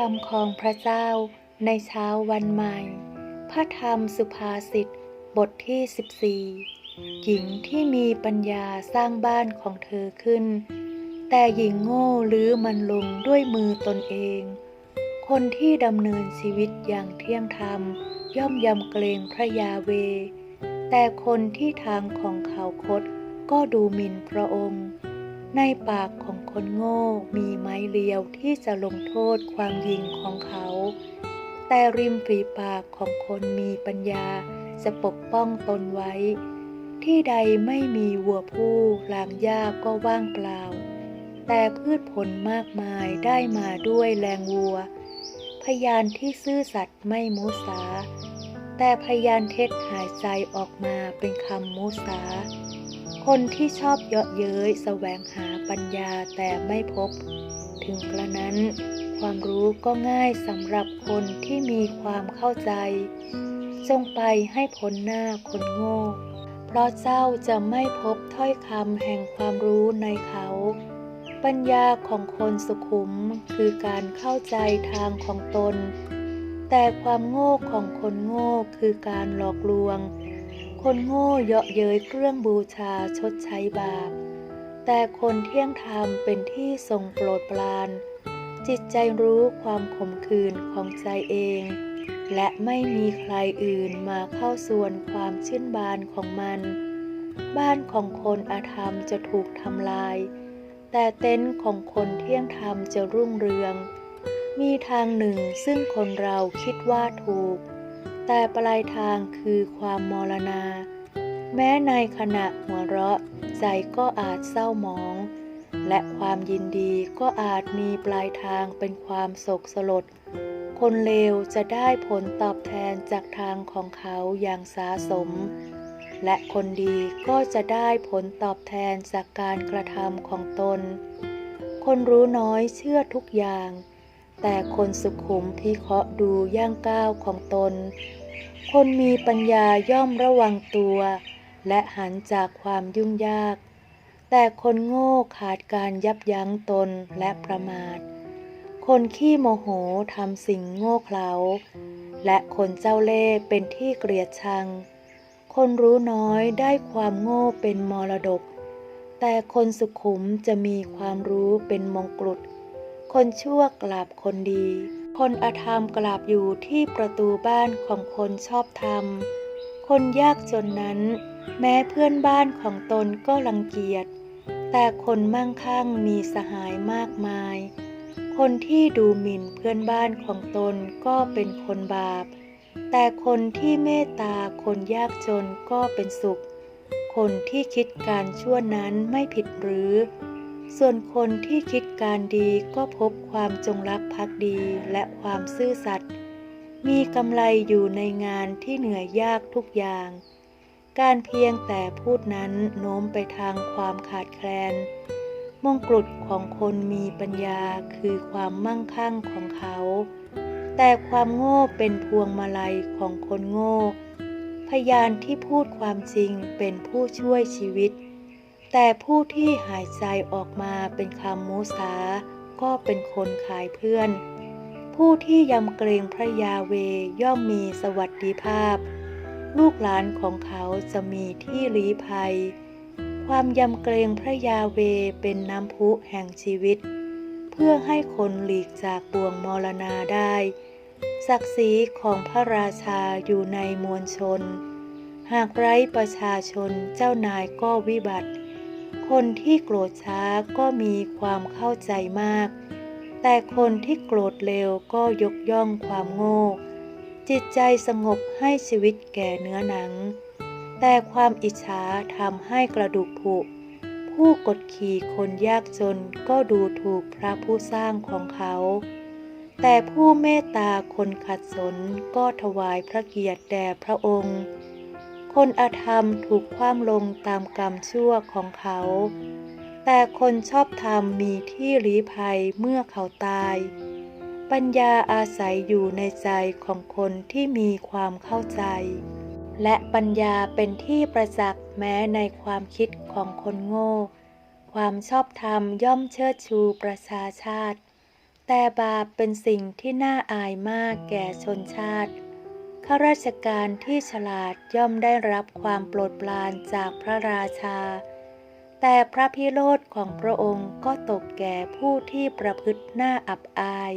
รมของพระเจ้าในเช้าวันใหม่ พระธรรมสุภาษิตบทที่ 14 หญิงที่มีปัญญาสร้างบ้านของเธอขึ้น แต่หญิงโง่ลื้อมันลงด้วยมือตนเอง คนที่ดำเนินชีวิตอย่างเที่ยงธรรม ย่อมยำเกรงพระยาเว แต่คนที่ทางของเขาคดก็ดูหมิ่นพระองค์ ในปากของคนโง่มีไม้เลียวที่จะลงโทษความยิงของเขา แต่ริมฝีปากของคนมีปัญญาจะปกป้องตนไว้ ที่ใดไม่มีวัวผู้ลางหญ้าก็ว่างเปล่า แต่พืชผลมากมายได้มาด้วยแรงวัว พยานที่ซื่อสัตย์ไม่มุสา แต่พยานเท็จหายใจออกมาเป็นคำมุสา คนที่ชอบเยาะเย้ยแสวงหาปัญญาแต่ไม่พบ ถึงกระนั้น ความรู้ก็ง่ายสำหรับคนที่มีความเข้าใจ จงไปให้พ้นหน้าคนโง่ เพราะเจ้าจะไม่พบถ้อยคำแห่งความรู้ในเขา ปัญญาของคนสุขุมคือการเข้าใจทางของตน แต่ความโง่ของคนโง่คือการหลอกลวง คนโง่เยาะเย้ยเครื่องบูชาชดใช้บาป แต่คนเที่ยงธรรมเป็นที่ทรงโปรดปราน จิตใจรู้ความขมขื่นของใจเอง และไม่มีใครอื่นมาเข้าส่วนความชื่นบานของมัน บ้านของคนอาธรรมจะถูกทำลาย แต่เต็นท์ของคนเที่ยงธรรมจะรุ่งเรือง มีทางหนึ่งซึ่งคนเราคิดว่าถูก แต่ปลายทางคือความมรณา แม้ในขณะหัวเราะ ใจก็อาจเศร้าหมอง และความยินดีก็อาจมีปลายทางเป็นความโศกสลด คนเลวจะได้ผลตอบแทนจากทางของเขาอย่างสาสม และคนดีก็จะได้ผลตอบแทนจากการกระทำของตน คนรู้น้อยเชื่อทุกอย่างแต่คนสุขุมพิเคราะห์ดูย่างก้าวของตน คนมีปัญญาย่อมระวังตัว และหันจากความยุ่งยาก แต่คนโง่ขาดการยับยั้งตนและประมาท คนขี้โมโหทำสิ่งโง่เขลา และคนเจ้าเล่ห์เป็นที่เกลียดชัง คนรู้น้อยได้ความโง่เป็นมรดก แต่คนสุขุมจะมีความรู้เป็นมงกุฎคนชั่วกราบคนดี คนอธรรมกราบอยู่ที่ประตูบ้านของคนชอบธรรม คนยากจนนั้น แม้เพื่อนบ้านของตนก็รังเกียจ แต่คนมั่งคั่งมีสหายมากมาย คนที่ดูหมิ่นเพื่อนบ้านของตนก็เป็นคนบาป แต่คนที่เมตตาคนยากจนก็เป็นสุข คนที่คิดการชั่วนั้นไม่ผิดหรือ ส่วนคนที่คิดการดีก็พบความจงรักภักดีและความซื่อสัตย์ มีกำไรอยู่ในงานที่เหนื่อยยากทุกอย่าง การเพียงแต่พูดนั้นโน้มไปทางความขาดแคลน มงกุฎของคนมีปัญญาคือความมั่งคั่งของเขา แต่ความโง่เป็นพวงมาลัยของคนโง่ พยานที่พูดความจริงเป็นผู้ช่วยชีวิต แต่ผู้ที่หายใจออกมาเป็นคำมูสา ก็เป็นคนขายเพื่อน ผู้ที่ยำเกรงพระยาเวย่อมมีสวัสดิภาพ ลูกหลานของเขาจะมีที่ลี้ภัย ความยำเกรงพระยาเวเป็นน้ำพุแห่งชีวิต เพื่อให้คนหลีกจากบ่วงมรณาได้ ศักดิ์ศรีของพระราชาอยู่ในมวลชน หากไร้ประชาชนเจ้านายก็วิบัติ คนที่โกรธช้าก็มีความเข้าใจมาก แต่คนที่โกรธเร็วก็ยกย่องความโง่ จิตใจสงบให้ชีวิตแก่เนื้อหนัง แต่ความอิจฉาทำให้กระดูกผุ ผู้กดขี่คนยากจนก็ดูถูกพระผู้สร้างของเขา แต่ผู้เมตตาคนขัดสนก็ถวายพระเกียรติแด่พระองค์ คนอาธรรมถูกคว่ำลงตามกรรมชั่วของเขา แต่คนชอบธรรมมีที่ลี้ภัยเมื่อเขาตาย ปัญญาอาศัยอยู่ในใจของคนที่มีความเข้าใจ และปัญญาเป็นที่ประจักษ์แม้ในความคิดของคนโง่ ความชอบธรรมย่อมเชิดชูประชาชาติ แต่บาปเป็นสิ่งที่น่าอายมากแก่ชนชาติ ข้าราชการที่ฉลาดย่อมได้รับความโปรดปรานจากพระราชา แต่พระพิโรธของพระองค์ก็ตกแก่ผู้ที่ประพฤติหน้าอับอาย